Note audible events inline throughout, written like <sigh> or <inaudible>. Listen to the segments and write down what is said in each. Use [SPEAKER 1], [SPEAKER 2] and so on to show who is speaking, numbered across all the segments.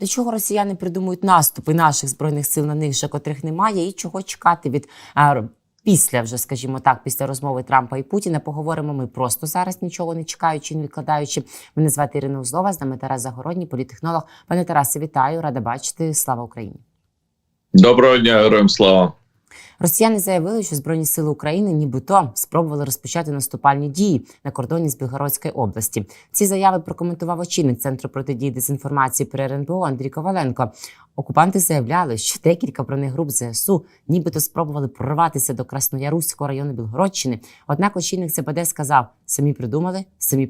[SPEAKER 1] Для чого росіяни придумують наступи наших збройних сил на них, вже котрих немає, і чого чекати від а, після, вже скажімо так, після розмови Трампа і Путіна? Поговоримо ми просто зараз, нічого не чекаючи, не відкладаючи. Мене звати Ірина Узлова, з нами Тарас Загородній, політехнолог. Пане Тарасе, вітаю, рада бачити. Слава Україні.
[SPEAKER 2] Доброго дня, героям слава.
[SPEAKER 1] Росіяни заявили, що збройні сили України, нібито спробували розпочати наступальні дії на кордоні з Білгородської області. Ці заяви прокоментував очільник центру протидії дезінформації при РНБО Андрій Коваленко. Окупанти заявляли, що декілька бронегруп ЗСУ нібито спробували прорватися до Красноярузького району Білгородщини. Однак очільник ЦПД сказав: самі придумали, самі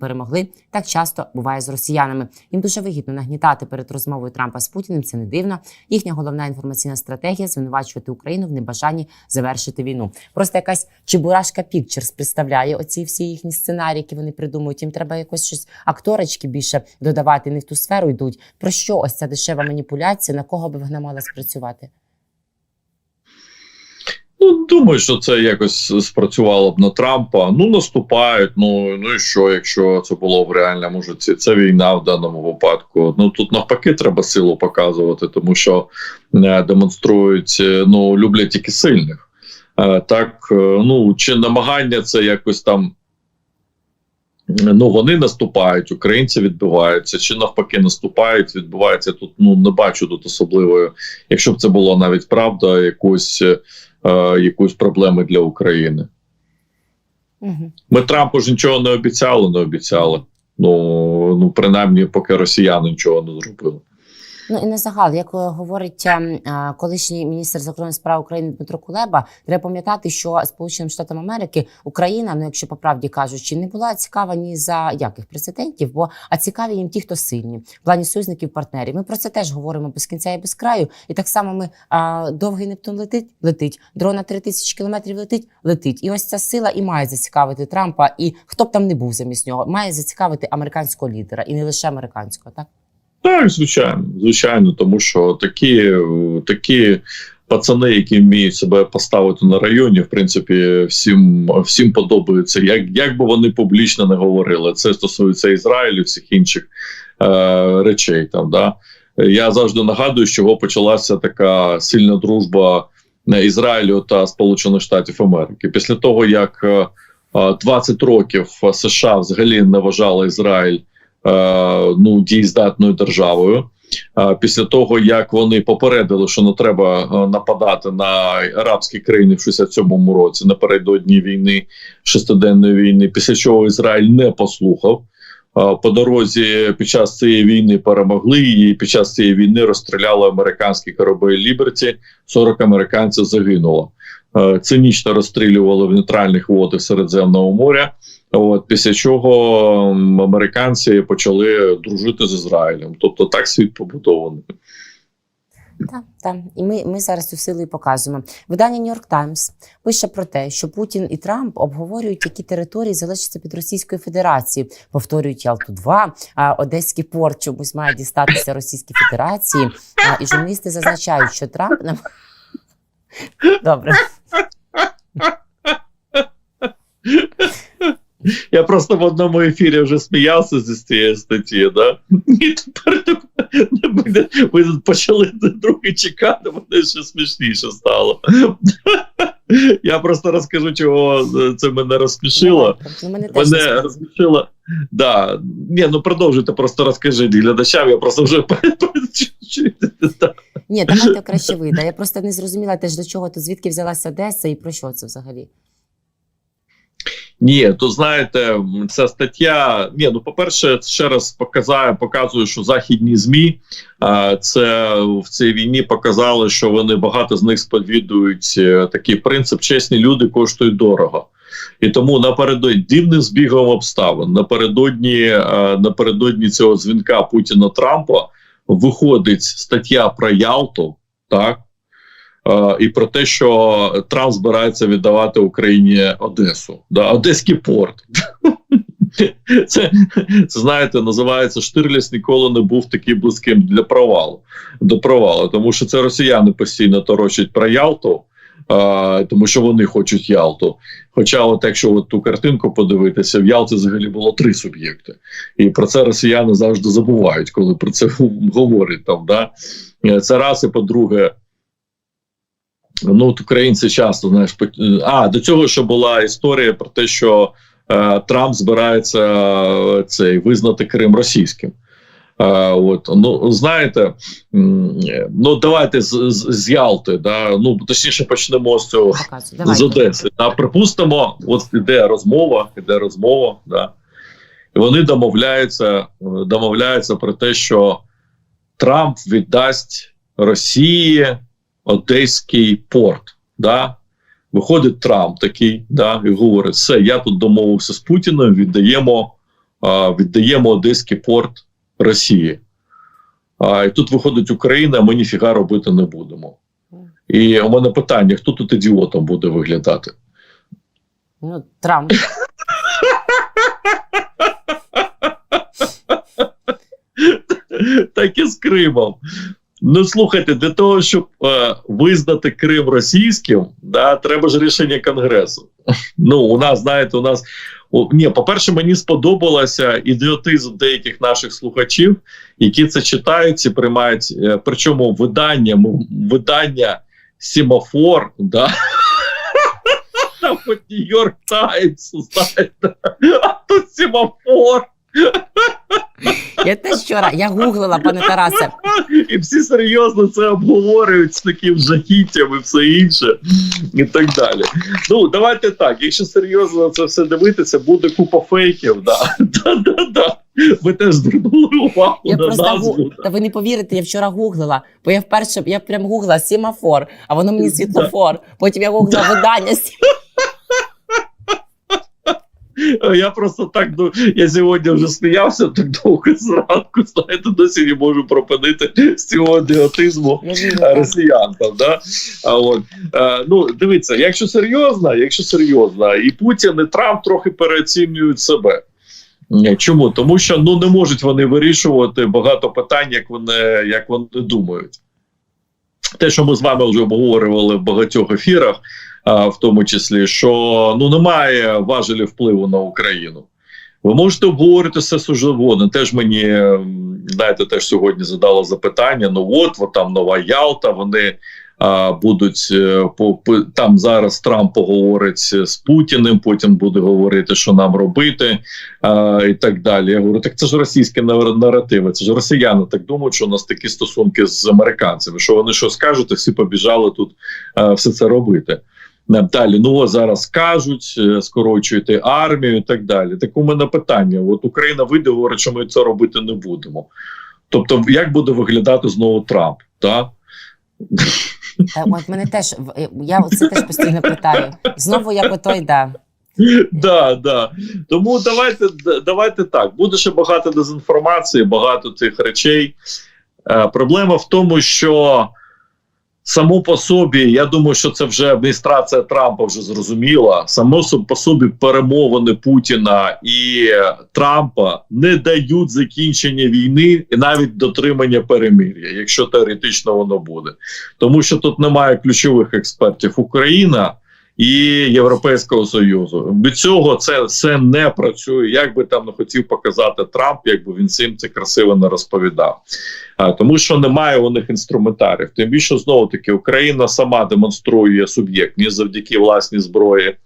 [SPEAKER 1] перемогли. Так часто буває з росіянами. Їм дуже вигідно нагнітати перед розмовою Трампа з Путіним. Це не дивно. Їхня головна інформаційна стратегія звинувачувати Україну в небажанні завершити війну. Просто якась чебурашка Пікчерс представляє оці всі їхні сценарії, які вони придумують. Їм треба якось щось акторочки більше додавати. Не в ту сферу йдуть. Про що ось ця дешева маніпуляція? На кого би вона мала спрацювати?
[SPEAKER 2] Ну, думаю, що це якось спрацювало б на Трампа. Ну, наступають. Ну ну і що, якщо це було в реальному житті? Це війна в даному випадку. Ну тут навпаки треба силу показувати, тому що е, демонструють, е, ну люблять тільки сильних. Е, так, ну чи намагання це якось там. Ну, вони наступають, українці відбиваються, чи навпаки наступають, відбуваються. Тут ну не бачу тут особливої, якщо б це було навіть правда, якусь е, якусь проблему для України.
[SPEAKER 1] Угу.
[SPEAKER 2] Ми Трампу ж нічого не обіцяли, не обіцяли. Ну ну принаймні, поки росіяни нічого не зробили.
[SPEAKER 1] Ну і на загал, як е, говорить ем, е, колишній міністр закордонних справ України Дмитро Кулеба, треба пам'ятати, що Сполученим Штатам Америки Україна, ну якщо по правді кажучи, не була цікава ні за яких президентів, бо а цікаві їм ті, хто сильні, в плані союзників, партнерів. Ми про це теж говоримо без кінця і без краю. І так само ми а, довгий Нептун летить, летить, дрон на 3 тисячі кілометрів летить, летить. І ось ця сила і має зацікавити Трампа, і хто б там не був замість нього, має зацікавити американського лідера, і не лише американського, так.
[SPEAKER 2] Так, звичайно, звичайно, тому що такі, е, такі пацани, які вміють себе поставити на районі, в принципі, всім всім подобаються. Як, як би вони публічно не говорили, це стосується Ізраїлю, всіх інших е, речей. Там да я завжди нагадую, з чого почалася така сильна дружба Ізраїлю та Сполучених Штатів Америки. Після того як е, 20 років США взагалі не вважали Ізраїль. Е, ну дієздатною державою. Е, Після того як вони попередили, що не треба е, нападати на арабські країни в 67-му році напередодні війни шестиденної війни, після чого Ізраїль не послухав. По дорозі під час цієї війни перемогли і під час цієї війни розстріляли американські корабель Ліберті. 40 американців загинуло. Цинічно розстрілювали в нейтральних водах Середземного моря. От після чого американці почали дружити з Ізраїлем. Тобто так світ побудований.
[SPEAKER 1] Так, так. І ми, ми зараз і показуємо. Видання York Times пише про те, що Путін і Трамп обговорюють, які території залишаться під Російською Федерацією. Повторюють Ялту 2 а Одеський порт чомусь має дістатися Російській Федерації. А, і журналісти зазначають, що Трамп нам добре.
[SPEAKER 2] Я просто в одному ефірі вже сміявся зі цієї статті, да? І тепер ми, почали другий чекати, мене ще смішніше стало. Я просто розкажу, чого це мене розсмішило.
[SPEAKER 1] Ну, Мене
[SPEAKER 2] розсмішило. Да. Ні, ну продовжуйте, просто розкажи глядачам, я просто вже <laughs>
[SPEAKER 1] Ні, давайте краще вийде. Я просто не зрозуміла теж до чого то звідки взялася Одеса і про що це взагалі.
[SPEAKER 2] Ні, то знаєте, ця стаття. Ні, ну по-перше, ще раз показає, показує, що західні змі а, це в цій війні показали, що вони багато з них сповідують е, такий принцип: чесні люди коштують дорого. І тому напередодні дивним збігом обставин напередодні е, напередодні цього дзвінка Путіна Трампа виходить стаття про Ялту, так і про те, що Трамп збирається віддавати Україні Одесу, да, Одеський порт. <laughs> Це, це знаєте, називається Штирліс ніколи не був таким близьким для провалу до провалу, тому що це росіяни постійно торочать про Ялту. а, тому що вони хочуть Ялту. Хоча, от якщо от ту картинку подивитися, в Ялті взагалі було три суб'єкти, і про це росіяни завжди забувають, коли про це <laughs> говорять там. Да? Е, Це раз, і по-друге. Ну, от українці часто знаєш, а до цього ще була історія про те, що е, Трамп збирається е, цей визнати Крим російським. Е, от ну знаєте, ну давайте з, з, з Ялти, да ну точніше почнемо з цього
[SPEAKER 1] Показуй.
[SPEAKER 2] з Одеси. Да, припустимо, от іде розмова, іде розмова, да, і вони домовляються, е, домовляються про те, що Трамп віддасть Росії Одеський порт. Да? Виходить Трамп такий, да, і говорить: все, я тут домовився з Путіним, віддаємо, а, віддаємо Одеський порт Росії. А, і тут виходить Україна, ми ніфіга робити не будемо. І у мене питання: хто тут ідіотом буде виглядати?
[SPEAKER 1] Ну, Трамп. <laughs>
[SPEAKER 2] так і з Кримом. Ну слухайте, для того, щоб е, визнати Крим російським, да, треба ж рішення Конгресу. Ну, у нас, знаєте, у нас. О, ні, по-перше, мені сподобалося ідіотизм деяких наших слухачів, які це читають і приймають. Е, причому видання, видання Сімафор, да. <laughs> Там от Нью-Йорк Таймс, знаєте, а тут Сімафор.
[SPEAKER 1] Я теж вчора, я гуглила, пане Тарасе.
[SPEAKER 2] І всі серйозно це обговорюють з таким жахіттям і все інше, і так далі. Ну, давайте так. Якщо серйозно це все дивитися, буде купа фейків. Да. Да, да, да. Ви теж звернули увагу
[SPEAKER 1] Я
[SPEAKER 2] на
[SPEAKER 1] просто
[SPEAKER 2] назву.
[SPEAKER 1] гу... Та ви не повірите, я вчора гуглила, бо я вперше я прям гуглила сімафор, а воно мені світлофор. Потім я гуглила видання. сі-
[SPEAKER 2] Я просто так ну, я сьогодні вже сміявся так довго зранку. Знаєте, досі не можу пропинити з цього ідіотизму. Росіян там, да? А от е, ну дивіться, якщо серйозно, якщо серйозно, і Путін, і Трамп трохи переоцінюють себе. Чому? Тому що ну не можуть вони вирішувати багато питань, як вони, як вони думають. Те, що ми з вами вже обговорювали в багатьох ефірах, в тому числі, що ну немає важелі впливу на Україну. Ви можете обговорити все що завгодно. Теж мені знаєте, теж сьогодні задало запитання: ну от, от там нова Ялта, вони а, будуть е, по, там зараз Трамп поговорить з Путіним, потім буде говорити, що нам робити, а, і так далі. Я говорю, так це ж російські нар- наративи, це ж росіяни так думають, що у нас такі стосунки з американцями. Що вони що скажуть, і всі побіжали тут а, все це робити. Е, Далі, ну ось зараз кажуть, е, скорочуєте армію і так далі. Так у мене питання: от Україна вийде, говорить, що ми це робити не будемо. Тобто, як буде виглядати знову Трамп?
[SPEAKER 1] Та от мене теж я це теж постійно питаю. Знову як отой, да.
[SPEAKER 2] Да, да. Тому давайте, давайте так. Буде ще багато дезінформації, багато цих речей. Е, проблема в тому, що само по собі, я думаю, що це вже адміністрація Трампа вже зрозуміла. Само по собі перемовини Путіна і Трампа не дають закінчення війни і навіть дотримання перемир'я, якщо теоретично воно буде. Тому що тут немає ключових експертів Україна і Європейського Союзу. Від цього це все не працює. Як би там не хотів показати Трамп, якби він цим це красиво не розповідав. А, тому що немає у них інструментарів. Тим більше знову таки Україна сама демонструє суб'єктність завдяки власній зброї.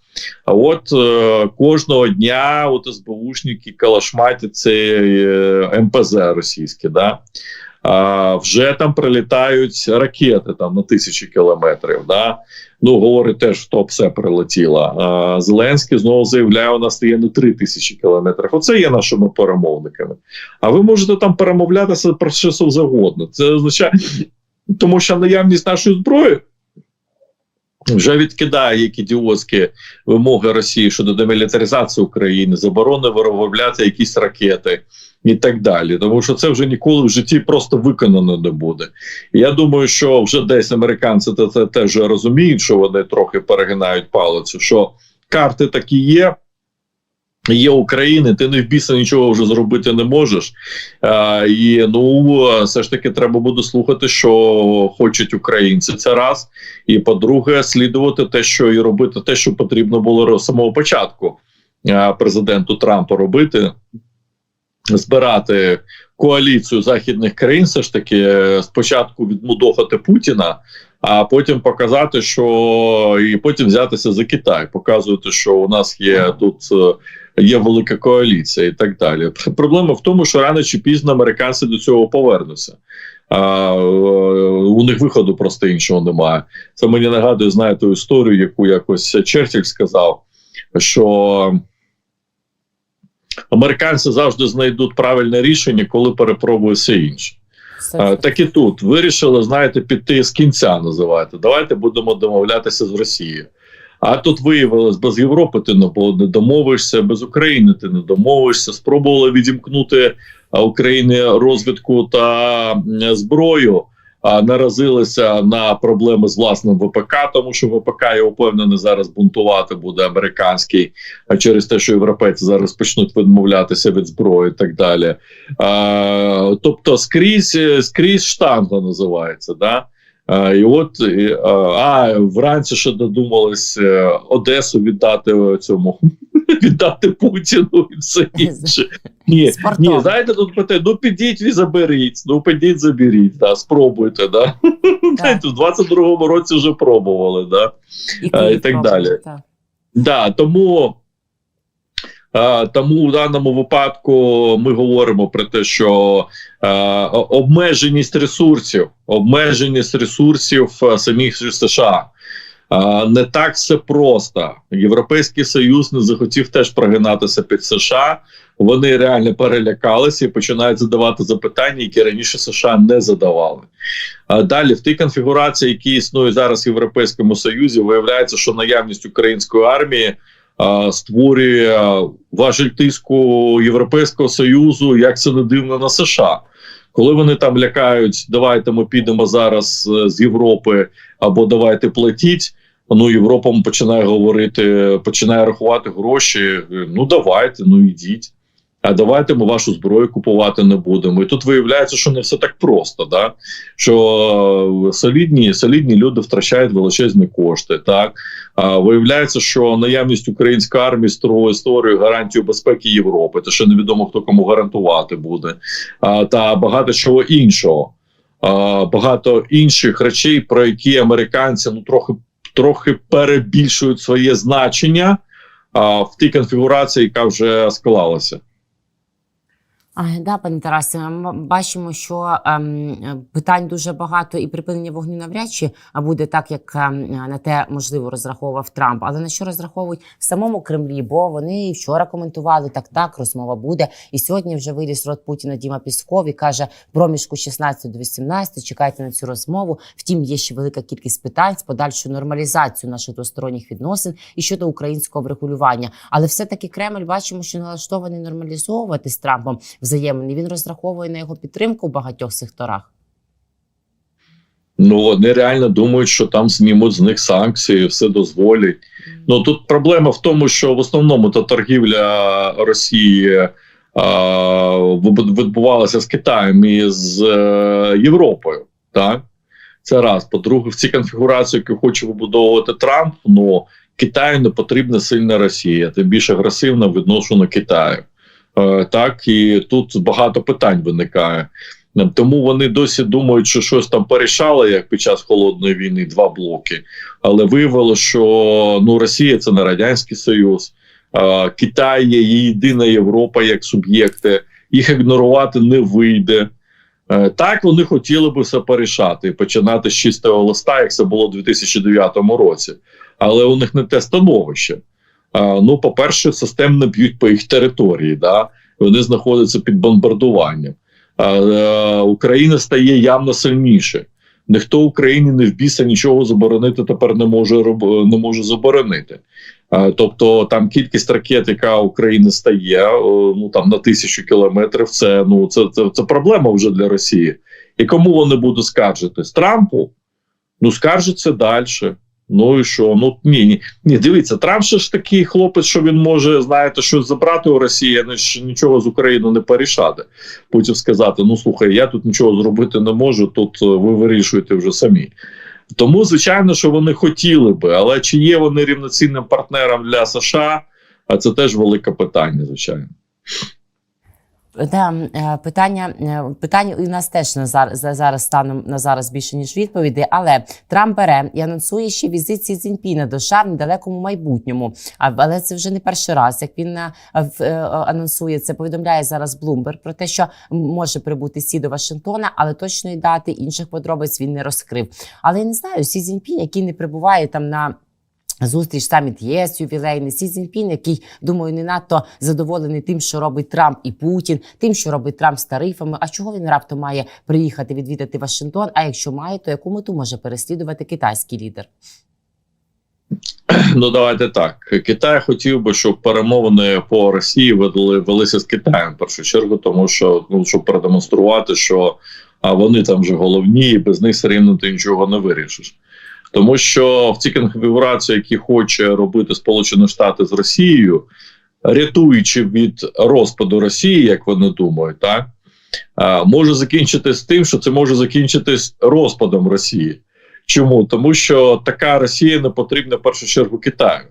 [SPEAKER 2] А от е, кожного дня от СБУшники калашматять це е, МПЗ російське, да? А, вже там прилітають ракети там на тисячі кілометрів. Да? Ну, говорить теж, що все прилетіло. А, Зеленський знову заявляє, у нас є не три тисячі кілометрів. Оце є нашими перемовниками. А ви можете там перемовлятися про що завгодно. Це означає, тому що наявність нашої зброї. Вже відкидає як ідіотські вимоги Росії щодо демілітаризації України, заборони виробляти якісь ракети і так далі. Тому що це вже ніколи в житті просто виконано не буде. Я думаю, що вже десь американці це, теж розуміють, що вони трохи перегинають палицю, що карти такі є. Є України, ти не в біса нічого вже зробити не можеш. А, і ну все ж таки треба буде слухати, що хочуть українці. Це раз. І по-друге, слідувати те, що і робити те, що потрібно було з самого початку президенту Трампу робити, збирати коаліцію західних країн, все ж таки е, спочатку відмудохати Путіна, а потім показати, що і потім взятися за Китай, показувати, що у нас є тут. е, Є велика коаліція і так далі. Проблема в тому, що рано чи пізно американці до цього повернуться. А, е, у них виходу просто іншого немає. Це мені нагадує, знаєте, історію, яку якось Черчилль сказав, що американці завжди знайдуть правильне рішення, коли перепробує все інше.
[SPEAKER 1] Все
[SPEAKER 2] так і тут вирішили, знаєте, піти з кінця називати. Давайте будемо домовлятися з Росією. А тут виявилось, без Європи ти не домовишся, без України ти не домовишся. Спробували відімкнути а, Україні розвідку та зброю. Наразилися на проблеми з власним ВПК, тому що ВПК я впевнений зараз бунтувати буде американський, через те, що європейці зараз почнуть відмовлятися від зброї, і так далі. А, тобто, скрізь скрізь штанга називається. Да? І от а вранці ще додумались е, Одесу віддати цьому <laughs> віддати Путіну і все <laughs> інше. Ні, ні, знаєте, тут питає, ну підіть і заберіть, ну підіть, заберіть, да, спробуйте, да. Знаєте, в 22-му році вже пробували, да.
[SPEAKER 1] і,
[SPEAKER 2] а, і так далі.
[SPEAKER 1] так.
[SPEAKER 2] Да, тому, а, тому в даному випадку ми говоримо про те, що а, обмеженість ресурсів, обмеженість ресурсів а, самих США. Не так все просто. Європейський союз не захотів теж прогинатися під США. Вони реально перелякалися і починають задавати запитання, які раніше США не задавали. Далі в тій конфігурації, які існують зараз в Європейському Союзі, виявляється, що наявність української армії створює важель тиску Європейського союзу, як це не дивно на США. Коли вони там лякають, давайте ми підемо зараз е, з Європи або давайте платіть. Ну, Європа починає говорити, починає рахувати гроші. е, Ну давайте, ну ідіть. Давайте ми вашу зброю купувати не будемо. І тут виявляється, що не все так просто. Да? Що е, солідні, солідні люди втрачають величезні кошти. Так а виявляється, що наявність української армії створює створює гарантію безпеки Європи. Те, що невідомо хто кому гарантувати буде, а, та багато чого іншого. А, багато інших речей, про які американці ну трохи трохи перебільшують своє значення а, в тій конфігурації, яка вже склалася.
[SPEAKER 1] Да, пане Тарасе, ми бачимо, що ем, питань дуже багато, і припинення вогню навряд чи буде так, як ем, на те можливо розраховував Трамп. Але на що розраховують в самому Кремлі? Бо вони вчора коментували так, так розмова буде. І сьогодні вже виліз рот Путіна Діма Пісков і каже проміжку 16 до 18, Чекайте на цю розмову. Втім, є ще велика кількість питань з подальшою нормалізацією наших двосторонніх відносин і щодо українського врегулювання. Але все таки Кремль бачимо, що налаштований нормалізовувати з Трампом взаємини. Він розраховує на його підтримку в багатьох секторах.
[SPEAKER 2] Ну вони реально думають, що там знімуть з них санкції, все дозволять. Ну тут проблема в тому, що в основному та торгівля Росії а, відбувалася з Китаєм і з е, Європою. Так це раз. По-друге, в цій конфігурації, яку хоче вибудовувати Трамп, ну Китаю не потрібна сильна Росія, тим більш агресивна відносно Китаю. Е, так і тут багато питань виникає. Е, Тому вони досі думають, що щось там порішали, як під час холодної війни, два блоки. Але виявилося, що ну Росія це не радянський Союз, Китай є єдина Європа як суб'єкти. Їх ігнорувати не вийде. Е, Так вони хотіли би все порішати і починати з чистого листа, як це було у 2009 році. Але у них не те становище. Ну, по-перше, системно б'ють по їх території. Да? Вони знаходяться під бомбардуванням. Е, Україна стає явно сильніше. Ніхто Україні не в біса нічого заборонити тепер не може не може заборонити. Тобто там кількість ракет, яка України стає, ну там на тисячу кілометрів. Це ну це, це, це проблема вже для Росії. І кому вони будуть скаржитись? Трампу? Ну скаржаться далі. Ну і що? Ну ні, ні, ні, дивіться, Трамп ще ж такий хлопець, що він може, знаєте, щось забрати у Росії, а нічого з Україною не порішати. Потім сказати: ну слухай, я тут нічого зробити не можу, тут е, ви вирішуєте вже самі. Тому, звичайно, що вони хотіли би, але чи є вони рівноцінним партнером для США? А це теж велике питання, звичайно.
[SPEAKER 1] Да, е, питання е, питання у нас теж на зараз зараз станом на зараз більше ніж відповіді. Але Трамп бере і анонсує ще візит Сі Цзіньпіна до США в недалекому майбутньому. Але це вже не перший раз, як він е, анонсує це. Повідомляє зараз Блумберг про те, що може прибути Сі до Вашингтона, але точної дати інших подробиць він не розкрив. Але я не знаю, Сі Цзіньпін, який не прибуває там на. Зустріч саміт ЄС ювілейний Сі Цзіньпін, який думаю, не надто задоволений тим, що робить Трамп і Путін, тим, що робить Трамп з тарифами. А чого він раптом має приїхати відвідати Вашингтон? А якщо має, то яку мету може переслідувати китайський лідер?
[SPEAKER 2] Ну давайте так. Китай хотів би, щоб перемовини по Росії ведли велися з Китаєм в першу чергу, тому що ну щоб продемонструвати, що а вони там вже головні, і без них все рівно ти нічого не вирішиш. Тому що в цій конфігурації, які хоче робити Сполучені Штати з Росією, рятуючи від розпаду Росії, як вони думають, так може закінчитись тим, що це може закінчитись розпадом Росії. Чому? Тому що така Росія не потрібна в першу чергу Китаю,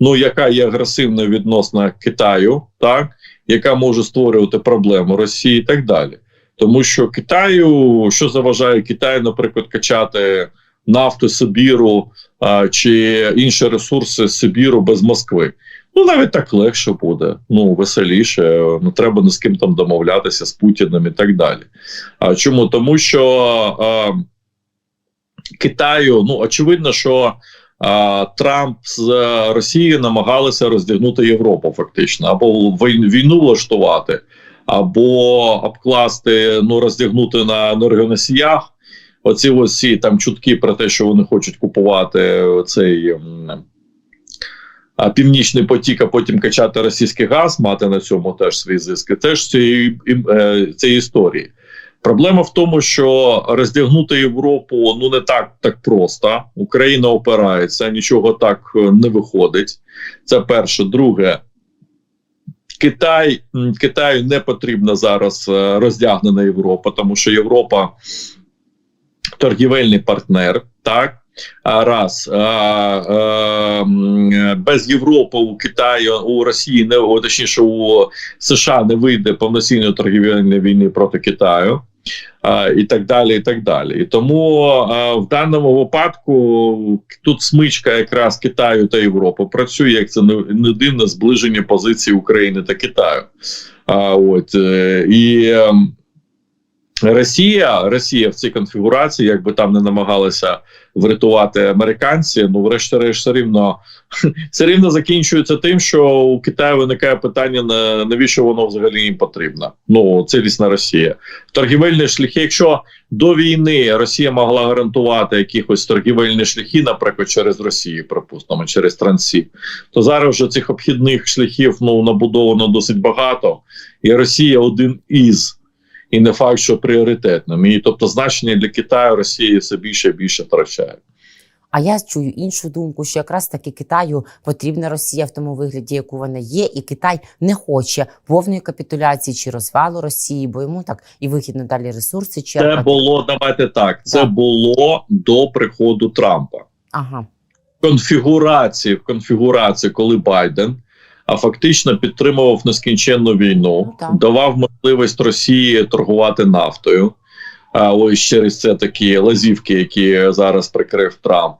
[SPEAKER 2] ну яка є агресивною відносно Китаю, так яка може створювати проблему Росії і так далі. Тому що Китаю, що заважає Китаю, наприклад, качати нафту Сибіру а, чи інші ресурси Сибіру без Москви. Ну навіть так легше буде, ну веселіше, не треба ні з ким там домовлятися з Путіним і так далі. А чому? Тому що а, Китаю, ну очевидно, що Трамп з Росією намагалися роздягнути Європу, фактично, або війну влаштувати, або обкласти, ну роздягнути на енергоносіях. Оці ось там чутки про те, що вони хочуть купувати цей північний потік, а потім качати російський газ, мати на цьому теж свій зиск. Теж цієї е, цієї історії. Проблема в тому, що роздягнути Європу ну не так так просто. Україна опирається, нічого так е, не виходить. Це перше. Друге, Китай Китаю не потрібна зараз е, роздягнена Європа, тому що Європа торгівельний партнер. Так раз а, а, без Європи у Китаю у Росії не точніше у США не вийде повноцінної торгівельної війни проти Китаю. А, і так далі, і так далі. І тому а, в даному випадку тут смичка якраз Китаю та Європи працює, як це не, не дивно зближення позицій України та Китаю. А, от, е, і ем, Росія, Росія в цій конфігурації, якби там не намагалися врятувати американці, ну врешті-решт все рівно <laughs> все рівно закінчується тим, що у Китаю виникає питання на навіщо воно взагалі їм потрібно. Ну цілісна Росія. Торгівельні шляхи. Якщо до війни Росія могла гарантувати якихось торгівельні шляхи, наприклад, через Росію, припустимо, через Трансі, то зараз вже цих обхідних шляхів ну набудовано досить багато, і Росія один із. І не факт, що пріоритетним. І тобто значення для Китаю Росії все більше і більше втрачає.
[SPEAKER 1] А я чую іншу думку, що якраз таки Китаю потрібна Росія в тому вигляді, яку вона є, і Китай не хоче повної капітуляції чи розвалу Росії, бо йому так і вихід на далі ресурси
[SPEAKER 2] Це було давайте так. Це
[SPEAKER 1] Да.
[SPEAKER 2] було до приходу Трампа.
[SPEAKER 1] Ага.
[SPEAKER 2] Конфігурації в конфігурації, коли Байден а фактично підтримував нескінченну війну,
[SPEAKER 1] Ну, так.
[SPEAKER 2] давав можливість Росії торгувати нафтою. А ось через це такі лазівки, які зараз прикрив Трамп.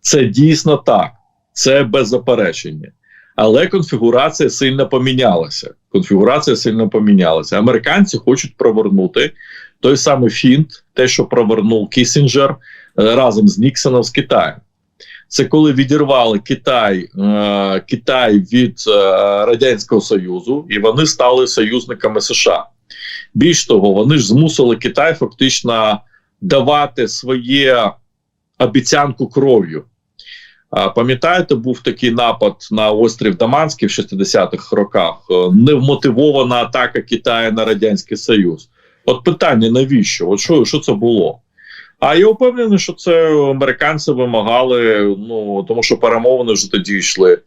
[SPEAKER 2] Це дійсно так, це без заперечення. Але конфігурація сильно помінялася. Конфігурація сильно помінялася. Американці хочуть провернути той самий фінт, те, що провернув Кісінджер е, разом з Ніксоном з Китаєм. Це коли відірвали Китай, е, Китай від е, Радянського Союзу, і вони стали союзниками США. Більш того, вони ж змусили Китай фактично давати своє обіцянку кров'ю. Пам'ятаєте, був такий напад на острів Даманський в 60-х роках, е, невмотивована атака Китаю на Радянський Союз. От питання: навіщо? От що, що це було? А я впевнений, що це американці вимагали, ну тому що перемовини вже тоді йшли.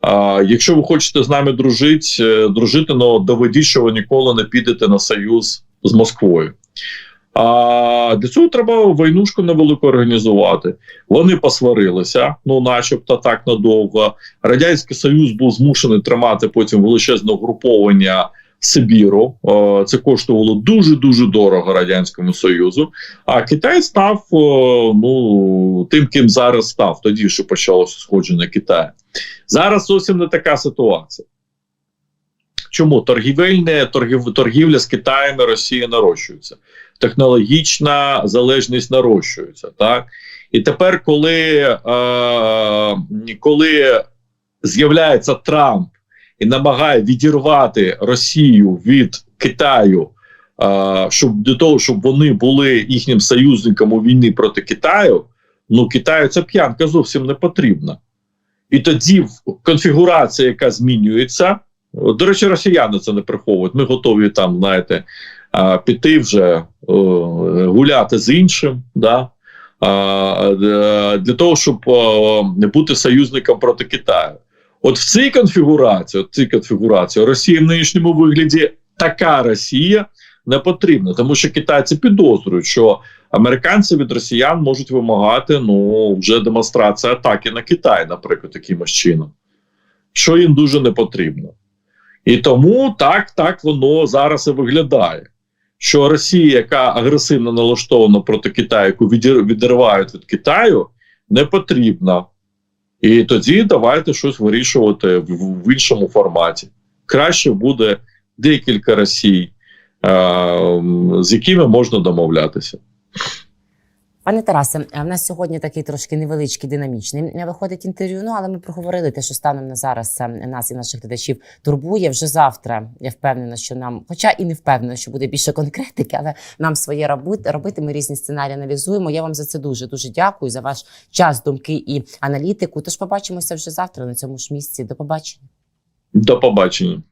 [SPEAKER 2] А, якщо ви хочете з нами дружити, е, дружити, ну доведіть, що ви ніколи не підете на союз з Москвою. А для цього треба войнушку невелику організувати. Вони посварилися, ну, начебто, так надовго. Радянський Союз був змушений тримати потім величезне угруповання Сибіру. Е, Це коштувало дуже дуже дорого радянському союзу. А Китай став е, ну тим, ким зараз став. Тоді що почалося сходження Китаю. Зараз зовсім не така ситуація. Чому торгівельне торгів, торгівля з Китаєм і Росією нарощується? Технологічна залежність нарощується. Так? І тепер, коли, е, коли з'являється Трамп і намагає відірвати Росію від Китаю, е, щоб для того, щоб вони були їхнім союзником у війні проти Китаю, ну Китаю ця п'янка зовсім не потрібна. І тоді конфігурація, яка змінюється, до речі, росіяни це не приховують. Ми готові там, знаєте, піти вже гуляти з іншим, да, е, для того, щоб е, бути союзником проти Китаю. От в цій конфігурації, от цій конфігурації Росії в нинішньому вигляді така Росія не потрібна, тому що китайці підозрюють, що американці від росіян можуть вимагати ну вже демонстрація атаки на Китай, наприклад, якимось чином, що їм дуже не потрібно. І тому так, так воно зараз і виглядає. Що Росія, яка агресивно налаштована проти Китаю, яку відір- відривають від Китаю, не потрібна. І тоді давайте щось вирішувати в, іншому форматі. Краще буде декілька Росій, з якими можна домовлятися.
[SPEAKER 1] Пане Тарасе, в нас сьогодні такий трошки невеличкий динамічний е, виходить інтерв'ю. Ну але ми проговорили те, що станом на зараз е, нас і наших глядачів турбує вже завтра. Я впевнена, що нам, хоча і не впевнена, що буде більше конкретики, але нам своє робити. Ми різні сценарії аналізуємо. Я вам за це дуже дуже дякую за ваш час, думки і аналітику. Тож побачимося вже завтра на цьому ж місці. До побачення.
[SPEAKER 2] До побачення.